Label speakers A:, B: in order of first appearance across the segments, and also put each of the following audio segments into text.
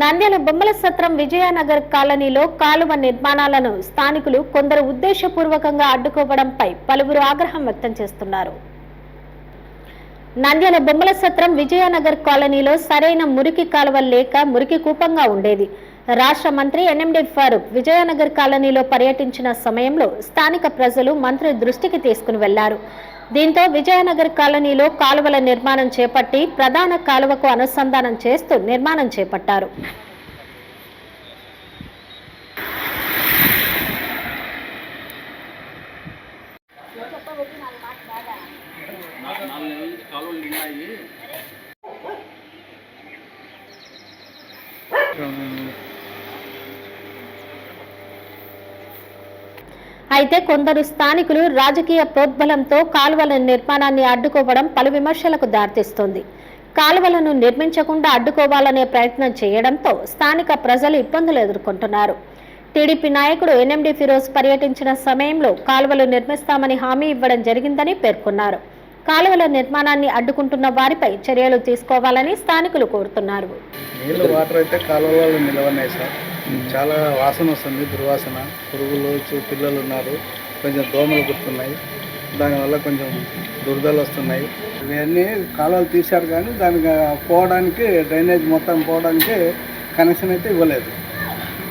A: నంద్యాల బొమ్మల సత్రం విజయనగర్ కాలనీలో కాలువ నిర్మాణాలను స్థానికులు కొందరు ఉద్దేశపూర్వకంగా అడ్డుకోవడంపై పలువురు ఆగ్రహం వ్యక్తం చేస్తున్నారు. నంద్యాల బొమ్మల సత్రం విజయనగర్ కాలనీలో సరైన మురికి కాలువ లేక మురికి కూపంగా ఉండేది. రాష్ట్ర మంత్రి ఎన్ఎండి ఫారూక్ విజయనగర్ కాలనీలో పర్యటించిన సమయంలో స్థానిక ప్రజలు మంత్రి దృష్టికి తీసుకుని వెళ్ళారు. దీంతో విజయనగర్ కాలనీలో కాలువల నిర్మాణం చేపట్టి ప్రధాన కాలువకు అనుసంధానం చేస్తూ నిర్మాణం చేపట్టారు. అయితే కొందరు స్థానికులు రాజకీయ ప్రోద్బలంతో కాలువల నిర్మాణాన్ని అడ్డుకోవడం పలు విమర్శలకు దారితీస్తోంది. కాలువలను నిర్మించకుండా అడ్డుకోవాలనే ప్రయత్నం చేయడంతో స్థానిక ప్రజలు ఇబ్బందులు ఎదుర్కొంటున్నారు. టీడీపీ నాయకుడు ఎన్ఎండి ఫిరోజ్ పర్యటించిన సమయంలో కాలువలు నిర్మిస్తామని హామీ ఇవ్వడం జరిగిందని పేర్కొన్నారు. కాలువల నిర్మాణాన్ని అడ్డుకుంటున్న వారిపై చర్యలు తీసుకోవాలని స్థానికులు కోరుతున్నారు.
B: నీళ్ళు వాటర్ అయితే కాలువలలో నిలవన్నాయి సార్. చాలా వాసన వస్తుంది దుర్వాసన. పురుగులు చి- పిల్లలు ఉన్నారు. కొంచెం దోమలు కుడుతున్నాయి దానివల్ల కొంచెం దురదలు వస్తున్నాయి. ఇవన్నీ కాలువలు తీశారు కానీ దానికి పోవడానికి డ్రైనేజ్ మొత్తం పోవడానికి కనెక్షన్ అయితే ఇవ్వలేదు.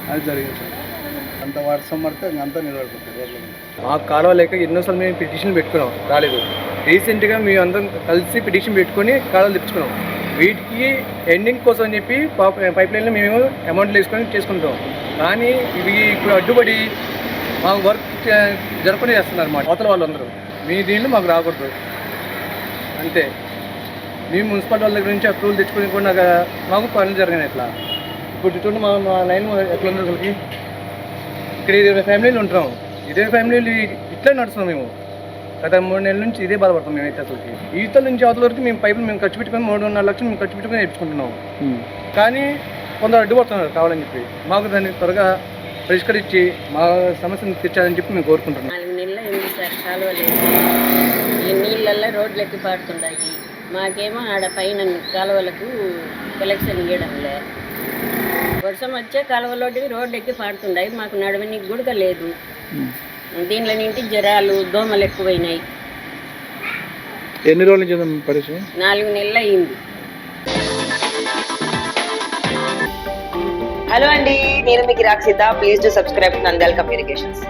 B: అది జరిగింది సార్. అంత వర్షం పడితే అంతా నిలబడుతుంది రోడ్ల మీద.
C: మాకు కాలువ లేక ఎన్నోసార్లు మేము పిటిషన్ పెట్టుకున్నాం. రాలేదు. రీసెంట్గా మేము అందరం కలిసి పిటిషన్ పెట్టుకొని కాలాలు తెప్పించుకున్నాం. వీటికి ఎండింగ్ కోసం అని చెప్పి పైప్ లైన్లో మేము అమౌంట్లు వేసుకొని చేసుకుంటాం. కానీ ఇవి ఇప్పుడు అడ్డుపడి మాకు వర్క్ జరపని చేస్తున్నారు అన్నమాట అవతల వాళ్ళందరూ. మీ దీనిలో మాకు రాకూడదు. అంతే. మేము మున్సిపాలిటీ వాళ్ళ దగ్గర నుంచి అప్రూవల్ తెచ్చుకొని కూడా నాకు మాకు పనులు జరిగినాయి ఇట్లా. ఇప్పుడు చూడండి మా మా లైన్ ఎట్లా ఉంది అసలుకి. ఇక్కడ ఇరవై ఫ్యామిలీలు ఉంటాం. ఇదే ఫ్యామిలీలు ఇట్లా నడుస్తున్నాం మేము. గత మూడు నెలల నుంచి ఇదే బాధపడతాం మేము అయితే అసలుకి. ఈతల నుంచి అవతల వరకు మేము పైపులు మేము ఖర్చు పెట్టుకొని మూడున్నర లక్షలు మేము ఖర్చు పెట్టుకొని నేర్చుకుంటున్నాం కానీ కొందరు అడ్డుపడుతున్నారు కావాలని చెప్పి. మాకు దాన్ని త్వరగా పరిష్కరించి మా సమస్యను తీర్చాలని చెప్పి మేము కోరుకుంటున్నాం.
D: నాలుగు సార్ కాలువ లేదు ఈ నీళ్ళల్లో రోడ్లు ఎక్కి పాడుతున్నాయి మాకేమో ఆడ పైన కాలువలకు కలెక్షన్ ఇవ్వడం లే. వర్షం వచ్చే కాలువలోటి రోడ్డు ఎక్కి పాడుతున్నాయి మాకు నడవనికి గుడక లేదు. దీనిలో నింటి జ్వరాలు దోమలు ఎక్కువైనాయి.
B: ఎన్ని రోజుల నుంచి పరిచయం
D: నాలుగు నెలలు అయింది.
E: హలో అండి నేను మీకు Rakshita. Please to subscribe Nandyal communications